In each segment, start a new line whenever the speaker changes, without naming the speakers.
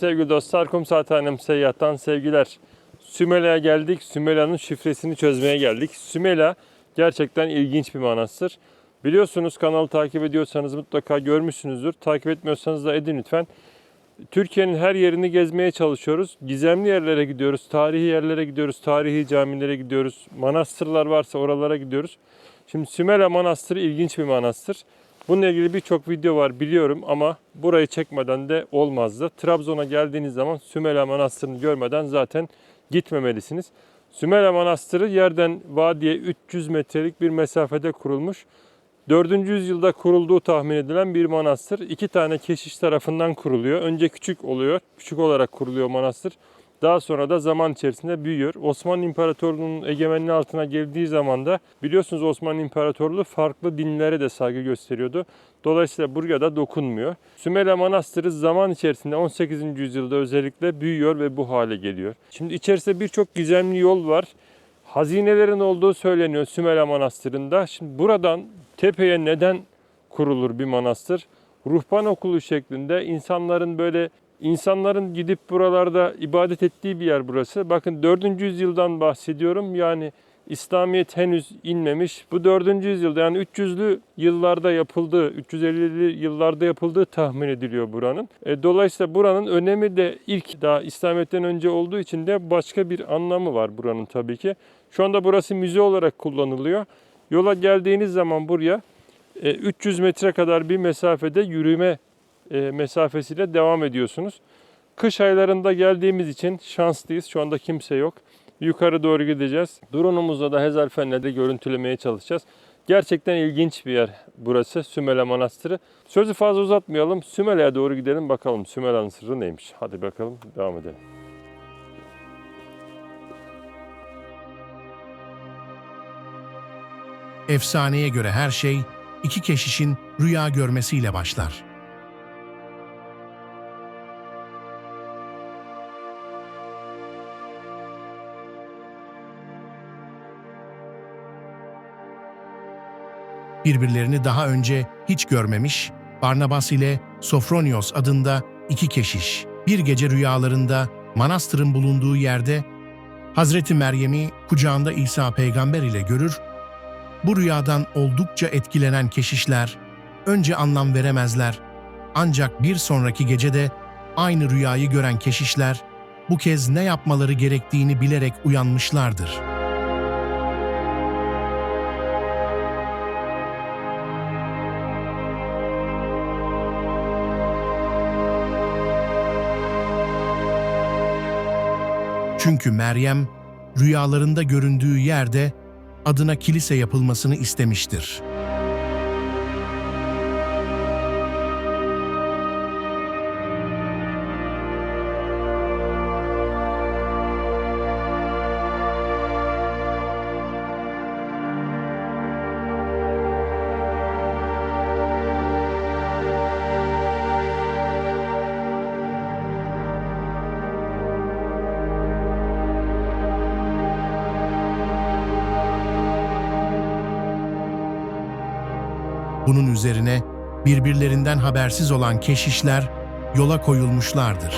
Sevgili dostlar. Kum Saathanem Seyyah'tan sevgiler. Sümela'ya geldik. Sümela'nın şifresini çözmeye geldik. Sümela gerçekten ilginç bir manastır. Biliyorsunuz kanalı takip ediyorsanız mutlaka görmüşsünüzdür. Takip etmiyorsanız da edin lütfen. Türkiye'nin her yerini gezmeye çalışıyoruz. Gizemli yerlere gidiyoruz, tarihi yerlere gidiyoruz, tarihi camilere gidiyoruz. Manastırlar varsa oralara gidiyoruz. Şimdi Sümela Manastırı ilginç bir manastır. Bununla ilgili birçok video var biliyorum ama burayı çekmeden de olmazdı. Trabzon'a geldiğiniz zaman Sümela Manastırı'nı görmeden zaten gitmemelisiniz. Sümela Manastırı yerden vadiye 300 metrelik bir mesafede kurulmuş. 4. yüzyılda kurulduğu tahmin edilen bir manastır. İki tane keşiş tarafından kuruluyor. Önce küçük oluyor, küçük olarak kuruluyor manastır. Daha sonra da zaman içerisinde büyüyor. Osmanlı İmparatorluğu'nun egemenliği altına geldiği zaman da biliyorsunuz Osmanlı İmparatorluğu farklı dinlere de saygı gösteriyordu. Dolayısıyla buraya da dokunmuyor. Sümela Manastırı zaman içerisinde 18. yüzyılda özellikle büyüyor ve bu hale geliyor. Şimdi içerisinde birçok gizemli yol var. Hazinelerin olduğu söyleniyor Sümela Manastırı'nda. Şimdi buradan tepeye neden kurulur bir manastır? Ruhban okulu şeklinde insanların böyle insanların gidip buralarda ibadet ettiği bir yer burası. Bakın 4. yüzyıldan bahsediyorum. Yani İslamiyet henüz inmemiş. Bu 4. yüzyılda yani 300'lü yıllarda yapıldığı, 350'li yıllarda yapıldığı tahmin ediliyor buranın. E, dolayısıyla buranın önemi de ilk daha İslamiyet'ten önce olduğu için de başka bir anlamı var buranın tabii ki. Şu anda burası müze olarak kullanılıyor. Yola geldiğiniz zaman buraya e, 300 metre kadar bir mesafede yürüme e, mesafesiyle devam ediyorsunuz. Kış aylarında geldiğimiz için şanslıyız. Şu anda kimse yok. Yukarı doğru gideceğiz. Drone'umuzla da Hezelfenler'de görüntülemeye çalışacağız. Gerçekten ilginç bir yer burası Sümele Manastırı. Sözü fazla uzatmayalım. Sümele'ye doğru gidelim bakalım Sümele'nin sırrı neymiş. Hadi bakalım devam edelim.
Efsaneye göre her şey iki keşişin rüya görmesiyle başlar. Birbirlerini daha önce hiç görmemiş, Barnabas ile Sofronios adında iki keşiş bir gece rüyalarında manastırın bulunduğu yerde Hazreti Meryem'i kucağında İsa peygamber ile görür bu rüyadan oldukça etkilenen keşişler önce anlam veremezler. Ancak bir sonraki gecede aynı rüyayı gören keşişler bu kez ne yapmaları gerektiğini bilerek uyanmışlardır. Çünkü Meryem rüyalarında göründüğü yerde adına kilise yapılmasını istemiştir. Bunun üzerine birbirlerinden habersiz olan keşişler yola koyulmuşlardır.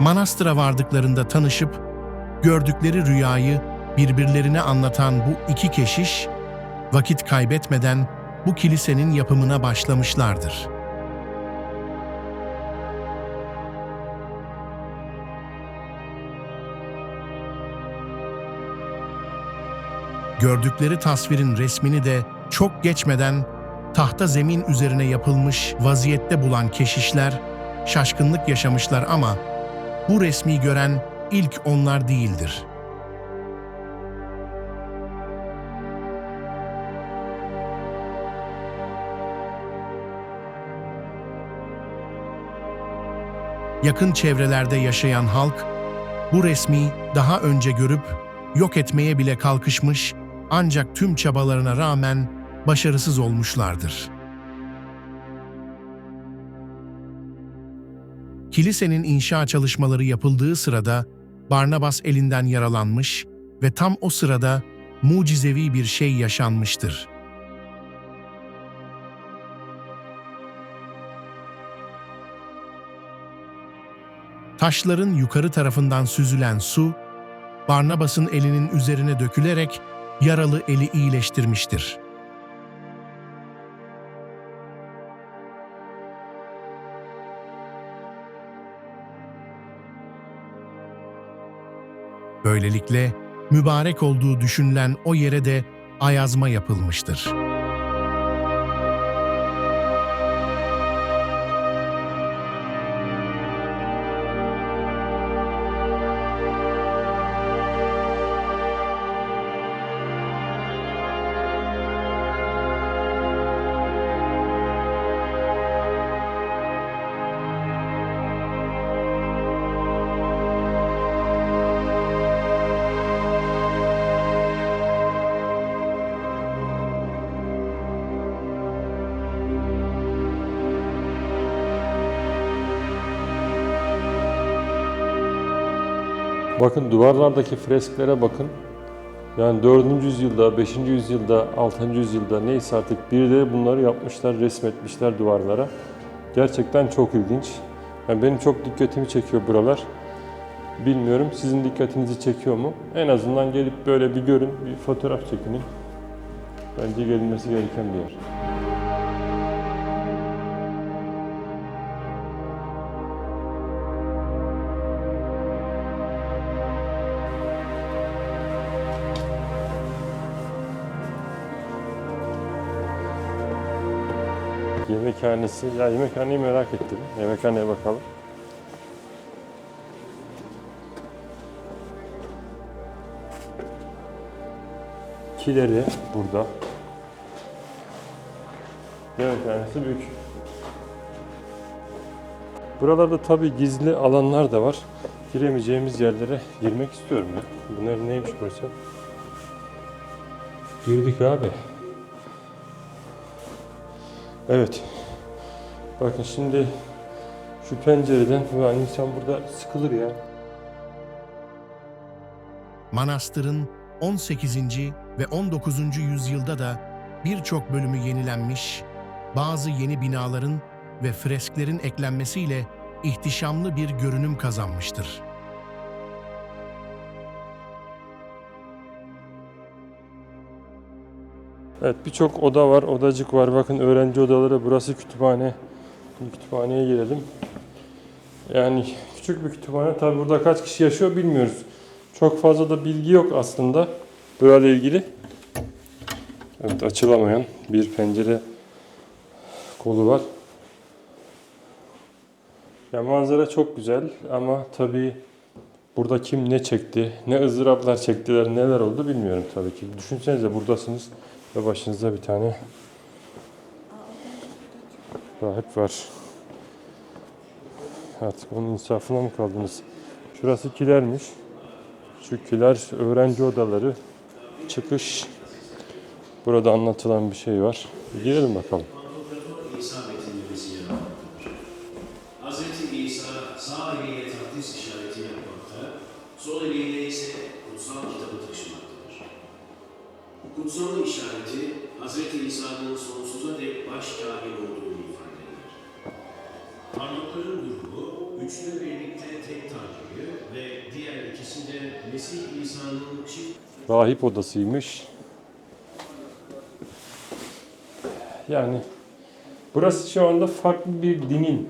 Manastıra vardıklarında tanışıp gördükleri rüyayı birbirlerine anlatan bu iki keşiş vakit kaybetmeden bu kilisenin yapımına başlamışlardır. Gördükleri tasvirin resmini de çok geçmeden tahta zemin üzerine yapılmış vaziyette bulan keşişler şaşkınlık yaşamışlar ama bu resmi gören ilk onlar değildir. Yakın çevrelerde yaşayan halk bu resmi daha önce görüp yok etmeye bile kalkışmış ancak tüm çabalarına rağmen başarısız olmuşlardır. Kilisenin inşa çalışmaları yapıldığı sırada Barnabas elinden yaralanmış ve tam o sırada mucizevi bir şey yaşanmıştır. Taşların yukarı tarafından süzülen su, Barnabas'ın elinin üzerine dökülerek yaralı eli iyileştirmiştir. Böylelikle mübarek olduğu düşünülen o yere de ayazma yapılmıştır.
Bakın duvarlardaki fresklere bakın. Yani 4. yüzyılda, 5. yüzyılda, 6. yüzyılda neyse artık birileri bunları yapmışlar, resmetmişler duvarlara. Gerçekten çok ilginç. Yani benim çok dikkatimi çekiyor buralar. Bilmiyorum sizin dikkatinizi çekiyor mu? En azından gelip böyle bir görün, bir fotoğraf çekinin. Bence gelinmesi gereken bir yer. Yemekhanesi. Ya yemekhaneyi merak ettim. Yemekhaneye bakalım. Kileri burada. Yemekhanesi büyük. Buralarda tabii gizli alanlar da var. Giremeyeceğimiz yerlere girmek istiyorum ya. Bunlar neymiş burası? Girdik abi. Evet. Bakın şimdi şu pencereden ulan insan burada sıkılır ya.
Manastırın 18. ve 19. yüzyılda da birçok bölümü yenilenmiş, bazı yeni binaların ve fresklerin eklenmesiyle ihtişamlı bir görünüm kazanmıştır.
Evet birçok oda var, odacık var. Bakın öğrenci odaları, burası kütüphane. Şimdi kütüphaneye girelim. Yani küçük bir kütüphane. Tabi burada kaç kişi yaşıyor bilmiyoruz. Çok fazla da bilgi yok aslında burayla ilgili. Evet açılamayan bir pencere kolu var. Ya manzara çok güzel ama tabii burada kim ne çekti, ne ızdıraplar çektiler, neler oldu bilmiyorum tabii ki. Düşünsenize buradasınız ve başınızda bir tane rahip var. Artık onun insafına mı kaldınız? Şurası kilermiş. Şu kiler öğrenci odaları. Çıkış. Burada anlatılan bir şey var. Girelim bakalım.
Hz. İsa sağ eliyle takdis işareti yapmakta, sol eliyle ise kutsal kitabı taşımaktadır. Kutsal işareti, Hz. İsa'nın sonsuza dek baş kahin olduğunu. Parmakların durumu, üçlü birlikte tek Tanrı'yı ve diğer ikisi de Mesih İsa'nın çift
Rahip odasıymış. Yani burası şu anda farklı bir dinin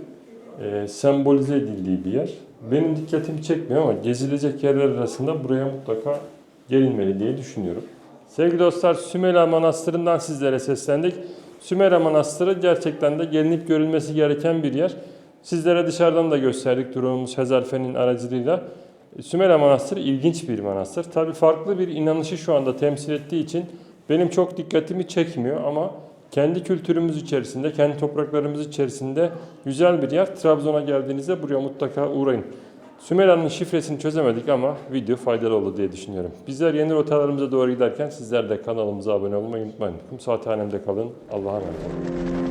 e, sembolize edildiği bir yer. Benim dikkatimi çekmiyor ama gezilecek yerler arasında buraya mutlaka gelinmeli diye düşünüyorum. Sevgili dostlar Sümela Manastırı'ndan sizlere seslendik. Sümela Manastırı gerçekten de gelinip görülmesi gereken bir yer. Sizlere dışarıdan da gösterdik durumumuz Hezarfe'nin aracılığıyla. Sümela Manastırı ilginç bir manastır. Tabii farklı bir inanışı şu anda temsil ettiği için benim çok dikkatimi çekmiyor ama kendi kültürümüz içerisinde, kendi topraklarımız içerisinde güzel bir yer. Trabzon'a geldiğinizde buraya mutlaka uğrayın. Sümela'nın şifresini çözemedik ama video faydalı oldu diye düşünüyorum. Bizler yeni rotalarımıza doğru giderken sizler de kanalımıza abone olmayı unutmayın. Kum saathanemde kalın. Allah'a emanet olun.